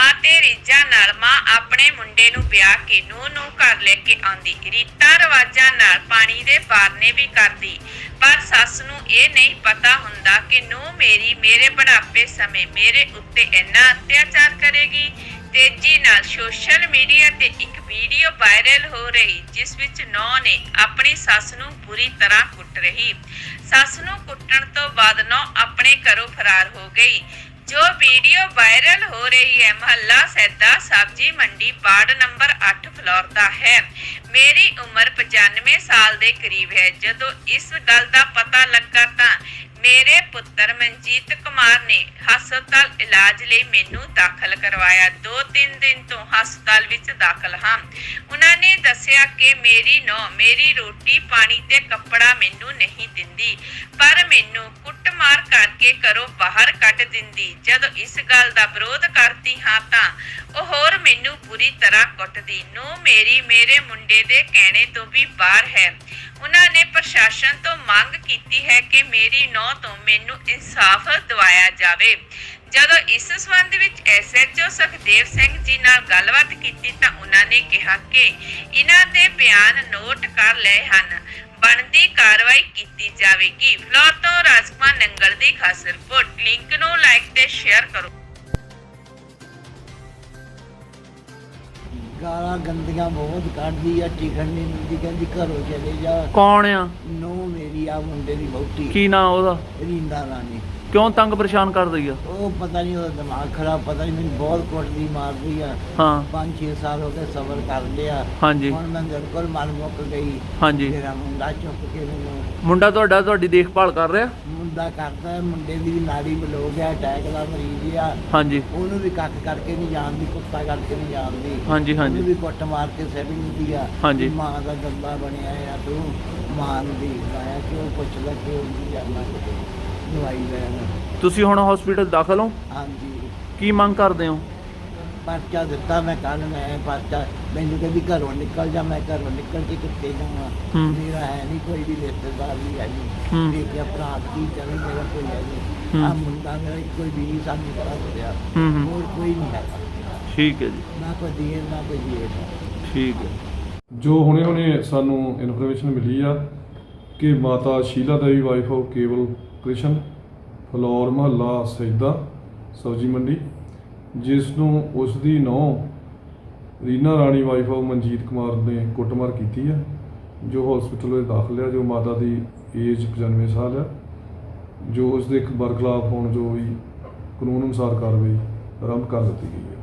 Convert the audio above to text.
ਚਾਵਾਂ ਤੇ ਰੀਝਾਂ ਨਾਲ ਮਾਂ ਆਪਣੇ ਮੁੰਡੇ ਨੂੰ ਵਿਆਹ ਕੇ ਨੂੰ ਨੂੰ ਘਰ ਲੈ ਕੇ ਆਉਂਦੀ। ਰੀਤਾਂ ਰਿਵਾਜਾਂ ਨਾਲ ਪਾਣੀ ਦੇ ਬਾਰਨੇ ਵੀ ਕਰਦੀ। ਪਰ ਸੱਸ ਨੂੰ ਇਹ ਨਹੀਂ ਪਤਾ ਹੁੰਦਾ ਕਿ ਨੂੰ ਮੇਰੀ ਮੇਰੇ ਬੁਢਾਪੇ ਸਮੇਂ ਮੇਰੇ ਉੱਤੇ ਇੰਨਾ ਅਤਿਆਚਾਰ ਕਰੇਗੀ। ਤੇਜ਼ੀ ਨਾਲ ਸੋਸ਼ਲ ਮੀਡੀਆ ਤੇ ਇੱਕ ਵੀਡੀਓ ਵਾਇਰਲ ਹੋ ਰਹੀ, ਜਿਸ ਵਿੱਚ ਨੌ ਨੇ ਆਪਣੀ ਸੱਸ ਨੂੰ ਬੁਰੀ ਤਰ੍ਹਾਂ ਕੁੱਟ ਰਹੀ। ਸੱਸ ਨੂੰ ਕੁੱਟਣ ਤੋਂ ਬਾਅਦ ਨੌ ਆਪਣੇ ਘਰੋਂ ਫਰਾਰ ਹੋ ਗਈ। ਜੋ ਵੀਡੀਓ ਵਾਇਰਲ ਹੋ ਰਹੀ ਹੈ, ਮਹੱਲਾ ਸੈਦਾ ਸਬਜੀ ਮੰਡੀ ਵਾਰਡ ਨੰਬਰ 8 ਫਲੋਰ ਦਾ ਹੈ। ਮੇਰੀ ਉਮਰ 95 ਸਾਲ ਦੇ ਕਰੀਬ ਹੈ। ਜਦੋਂ ਇਸ ਗੱਲ ਦਾ ਪਤਾ ਲੱਗਾ ਤਾਂ ਮੇਰੇ ਪੁੱਤਰ ਮਨਜੀਤ ਕੁਮਾਰ ਨੇ ਹਸਪਤਾਲ ਇਲਾਜ ਲਈ ਮੈਨੂੰ ਦਾਖਲ ਕਰਵਾਇਆ। 2-3 ਦਿਨ ਤੋਂ ਹਸਪਤਾਲ ਵਿੱਚ ਦਾਖਲ ਹਾਂ। ਉਹਨਾਂ ਨੇ ਦੱਸਿਆ ਕਿ ਮੇਰੀ ਨੌ, ਮੇਰੀ ਰੋਟੀ, ਪਾਣੀ ਤੇ ਕੱਪੜਾ ਮੈਨੂੰ ਨਹੀਂ ਦਿੰਦੀ, ਪਰ ਮੈਨੂੰ ਕੁੱਟਮਾਰ ਕਰਕੇ ਘਰੋਂ ਬਾਹਰ ਕੱਢ ਦਿੰਦੀ। ਜਦੋਂ ਇਸ ਗੱਲ ਦਾ ਵਿਰੋਧ ਕਰਦੀ ਹਾਂ ਤਾਂ ਉਹ ਹੋਰ ਮੈਨੂੰ ਬੁਰੀ ਤਰ੍ਹਾਂ ਕੁੱਟਦੀ। ਨੂੰ ਮੇਰੀ ਮੇਰੇ ਮੁੰਡੇ ਦੇ ਕਹਿਣੇ ਤੋਂ ਵੀ ਬਾਹਰ ਹੈ। ਉਹਨਾਂ ਨੇ ਪ੍ਰਸ਼ਾਸਨ ਤੋਂ ਮੰਗ ਕੀਤੀ ਹੈ ਕਿ ਮੇਰੀ ਨੌ ਤੋਂ ਮੈਨੂੰ ਇਨਸਾਫ ਦਿਵਾਇਆ ਜਾਵੇ। ਜਦੋਂ ਇਸ ਸੰਬੰਧ ਵਿੱਚ ਐਸਐਚਓ ਸੁਖਦੇਵ ਸਿੰਘ ਜੀ ਨਾਲ ਗੱਲਬਾਤ ਕੀਤੀ ਤਾਂ ਉਹਨਾਂ ਨੇ ਕਿਹਾ ਕਿ ਇਹਨਾਂ ਦੇ ਬਿਆਨ ਨੋਟ ਕਰ ਲਏ ਹਨ। ਬਣਦੀ ਕਾਰਵਾਈ ਕੀਤੀ ਜਾਵੇਗੀ। ਫਲੋਰ ਤੋਂ ਰਾਜਕੁਮਾਰ ਨੰਗਲ ਦੀ ਖਾਸ ਰਿਪੋਰਟ। ਲਿੰਕ ਨੂੰ ਲਾਈਕ ਤੇ ਸ਼ੇਅਰ ਕਰੋ। ਗਾਲਾਂ ਗੰਦੀਆਂ ਬਹੁਤ ਕੱਢਦੀ ਆ ਟਿਕਣ ਨਹੀਂ ਦਿੰਦੀ ਕਹਿੰਦੀ ਘਰੋਂ ਚਲੇ ਜਾ। ਕੌਣ ਆ? ਨੋ ਮੇਰੀ ਆ ਮੁੰਡੇ ਦੀ ਬਹੁਤੀ ਕੀ ਨਾਂ ਉਹਦਾ? ਰੀਂਦਾ ਰਾਣੀ। ਕਿਉਂ ਤੰਗ ਪਰੇਸ਼ਾਨ ਕਰ ਰਹੀ ਆ? ਉਹ ਪਤਾ ਨਹੀਂ ਉਹਦਾ ਦਿਮਾਗ ਖਰਾਬ ਪਤਾ ਨਹੀਂ ਮੈਨੂੰ ਬਹੁਤ ਕੁੱਟਦੀ ਮਾਰਦੀ ਆ। ਹਾਂ। 5-6 ਸਾਲ ਹੋ ਗਏ ਸਬਰ ਕਰ ਲਿਆ। ਹਾਂਜੀ। ਹੁਣ ਮੈਂ ਬਿਲਕੁਲ ਮਨ ਮੁੱਕ ਗਈ। ਹਾਂਜੀ। ਮੇਰਾ ਮੁੰਡਾ ਚੁੱਕ ਕੇ ਮੈਨੂੰ ਮੁੰਡਾ ਤੁਹਾਡਾ ਤੁਹਾਡੀ ਦੇਖਭਾਲ ਕਰ ਰਿਹਾ? ਮੁੰਡਾ ਕਰਦਾ ਹੈ, ਮੁੰਡੇ ਦੀ ਵੀ ਨਾੜੀ ਬਲੋ ਗਿਆ ਅਟੈਕ ਦਾ ਮਰੀਜ਼ ਆ। ਹਾਂਜੀ। ਉਹਨੂੰ ਵੀ ਕੱਖ ਕਰਕੇ ਨਹੀਂ ਜਾਣਦੀ ਕੁੱਤਾ ਕਰਕੇ ਨਹੀਂ ਜਾਣਦੀ। ਹਾਂਜੀ ਉਹਨੂੰ ਹਾਂਜੀ ਵੀ ਕੁੱਟ ਮਾਰ ਕੇ ਸਿਰ ਦਿੰਦੀ ਆ। ਹਾਂਜੀ। ਮਾਂ ਦਾ ਦੰਦਾ ਬਣਿਆ ਆ ਤੂੰ ਮਾਂ ਨੂੰ ਦੀ ਆਇਆ ਕਿਉਂ ਪੁੱਛ ਲੈ ਕਿਉਂ ਨਹੀਂ ਜਾਂਦਾ ਦਵਾਈ ਲੈਣ। ਤੁਸੀਂ ਹੁਣ ਹਸਪੀਟਲ ਦਾਖਲ ਹੋ? ਹਾਂਜੀ। ਕੀ ਮੰਗ ਕਰਦੇ ਹੋ? ਪਰਚਾ ਦਿੱਤਾ ਮੈਂ ਕੱਲ ਮੈਂ ਪਰਚਾ ਮੈਨੂੰ ਕਹਿੰਦੀ ਘਰੋਂ ਨਿਕਲ ਜਾ ਮੈਂ ਘਰੋਂ ਨਿਕਲ ਕੇ ਕਿੱਥੇ ਜਾਵਾਂ? ਹੂੰ। ਮੇਰਾ ਹੈ ਨਹੀਂ ਕੋਈ ਵੀ ਰਿਸ਼ਤੇਦਾਰ ਵੀ ਹੈ ਹੂੰ। ਨਹੀਂ ਦੇਖਿਆ ਭਰਾ ਕੀ ਚੱਲ ਮੇਰਾ ਕੋਈ ਹੈ ਨਹੀਂ ਹੂੰ। ਆ ਮੁੰਡਾ ਮੇਰਾ ਇੱਕੋ ਹੀ ਵੀ ਸਾਨੂੰ ਪਤਾ ਚੱਲਿਆ ਹੂੰ ਹੂੰ। ਹੋਰ ਕੋਈ ਨਹੀਂ ਹੈ ਠੀਕ ਹੈ ਜੀ। ਨਾ ਕੋਈ ਦੀਏ ਨਾ ਕੋਈ ਜੀਏ ਠੀਕ ਹੈ। ਜੋ ਹੁਣੇ ਹੁਣੇ ਸਾਨੂੰ ਇਨਫੋਰਮੇਸ਼ਨ ਮਿਲੀ ਆ ਕਿ ਮਾਤਾ ਸ਼ੀਲਾ ਦੇਵੀ ਵਾਈਫ ਆਫ ਕੇਵਲ ਕ੍ਰਿਸ਼ਨ, ਫਲੋਰ ਮਹੱਲਾ ਸੈਦਾ ਸਬਜੀ ਮੰਡੀ ਜਿਸ ਨੂੰ ਉਸ ਦੀ ਨੌ ਰੀਨਾ ਰਾਣੀ ਵਾਈਫ ਆਫ ਮਨਜੀਤ ਕੁਮਾਰ ਨੇ ਕੁੱਟਮਾਰ ਕੀਤੀ ਹੈ ਜੋ ਹਸਪੀਟਲ ਵਿੱਚ ਦਾਖਲ ਆ, ਜੋ ਮਾਤਾ ਦੀ ਏਜ 95 ਸਾਲ ਹੈ ਜੋ ਉਸ ਦੇ ਇੱਕ ਬਰਖਲਾਫ ਹੋਣ ਜੋ ਵੀ ਕਾਨੂੰਨ ਅਨੁਸਾਰ ਕਾਰਵਾਈ ਆਰੰਭ ਕਰ ਦਿੱਤੀ ਗਈ ਹੈ